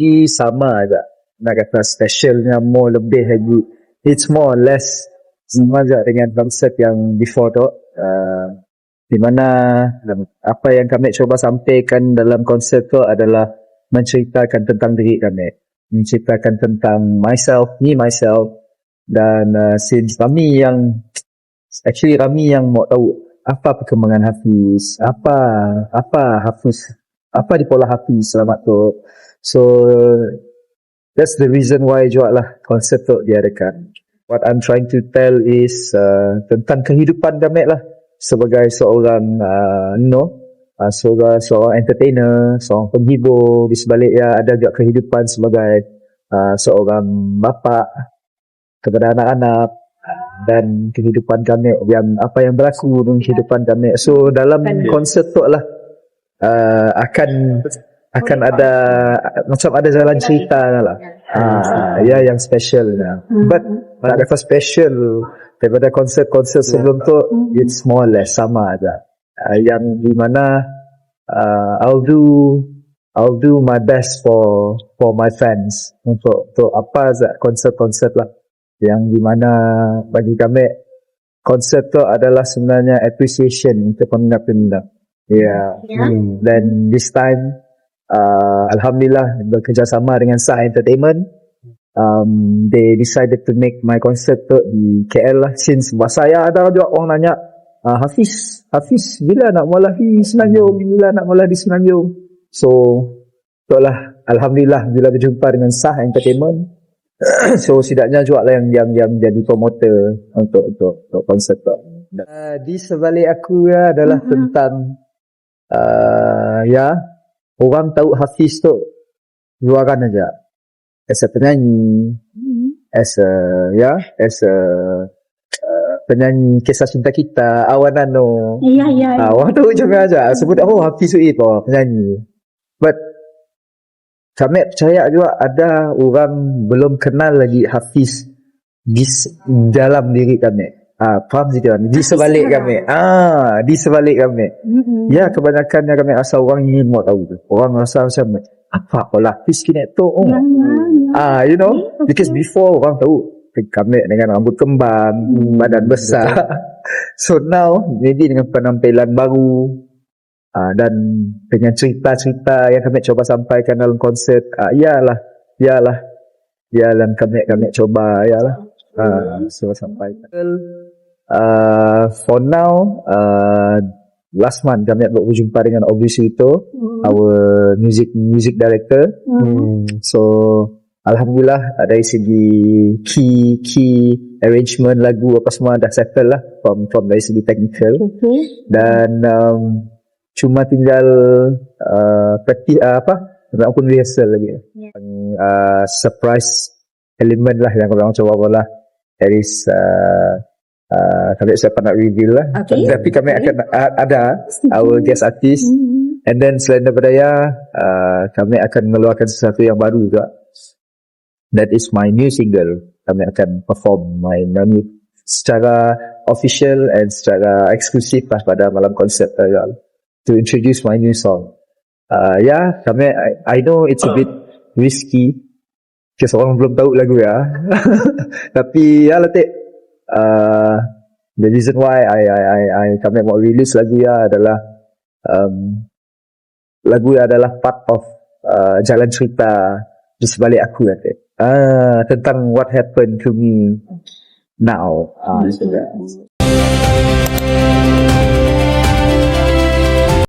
CD sama aja. Nak kata specialnya more lebih lagi. It's more or less sama aja dengan konsep yang before tu. Uh, di mana apa yang kami cuba sampaikan dalam konsep tu adalah menceritakan tentang diri kami. Menceritakan tentang myself, me myself. Dan uh, since Rami yang actually Rami yang mau tahu apa perkembangan Hafiz, apa apa Hafiz, apa di pola Hafiz selamat tu. So that's the reason why juga lah konsep tu diadakan. What I'm trying to tell is uh, tentang kehidupan kami lah sebagai seorang uh, no, uh, seorang seorang entertainer, seorang penghibur di sebaliknya ada juga kehidupan sebagai uh, seorang bapa kepada anak-anak dan kehidupan kami yang apa yang berlaku dalam kehidupan kami. So dalam konsep tu lah uh, akan akan ada macam ada jalan cerita lah. Ah, ya yang special lah. But nak kata special daripada konsep-konsep sebelum tu it's more or less sama aja. Uh, yang di mana uh, I'll do I'll do my best for for my fans untuk untuk apa saja konsep-konsep lah yang di mana bagi kami konsep tu adalah sebenarnya appreciation untuk peminat-peminat. Ya. Ya. Hmm. Dan this time uh, alhamdulillah bekerjasama dengan Sah Entertainment. Um, they decided to make my concert tu di KL lah. Since bahasa saya ada juga orang nanya uh, Hafiz Hafiz bila nak mula di Semenanjung bila nak mula di Semenanjung so tu lah alhamdulillah bila berjumpa dengan Sah Entertainment. So setidaknya juga lah yang yang yang jadi promoter untuk untuk untuk konsert tu. Uh, di sebalik aku ya adalah Mhm. tentang uh, ya orang tahu Hafiz tu luaran aja. As a penyanyi as a ya as a uh, penyanyi kisah cinta kita awan nano Ya, ya. ah, orang tahu juga aja. Sebut oh Hafiz Uip oh penyanyi. But kami percaya juga ada orang belum kenal lagi Hafiz di dalam diri kami ah faham sih tuan di sebalik kami ah di sebalik kami Mm-mm. Ya kebanyakannya kami rasa orang ingin mau tahu tu. Orang rasa macam apa kalau Hafiz kini tu oh. Ya, ya, ya. Ah you know because before orang tahu kami dengan rambut kembang, badan besar. so now maybe dengan penampilan baru ah, dan dengan cerita-cerita yang kami coba sampaikan dalam konsert. Ah, iyalah, iyalah. Iyalah kami kami coba iyalah. Ah, so sampaikan. Uh, for now, uh, last month kami ada berjumpa dengan Aubrey Suito, Hmm. our music music director. Hmm. So alhamdulillah dari segi key key arrangement lagu apa semua dah settle lah from from dari segi technical Okay. dan um, cuma tinggal uh, practice uh, apa nak pun rehearsal lagi. Ya. Uh, surprise element lah yang orang coba lah. There is uh, uh, kami siapa nak reveal lah. Okay. Tapi kami Okay. akan uh, ada our guest artist Hmm. And then selain daripada ya, uh, kami akan mengeluarkan sesuatu yang baru juga. That is my new single. Kami akan perform my new secara official and secara eksklusif lah pada malam konsert uh, to introduce my new song. Uh, ya, yeah, kami I, I know it's a bit risky because orang belum tahu lagu ya. Tapi ya letih. Uh, the reason why I I I, I kami mau release lagu ya adalah um, lagu adalah part of uh, jalan cerita di sebalik aku nanti. Ah, tentang what happened to me now. Ah, Hmm. sudah.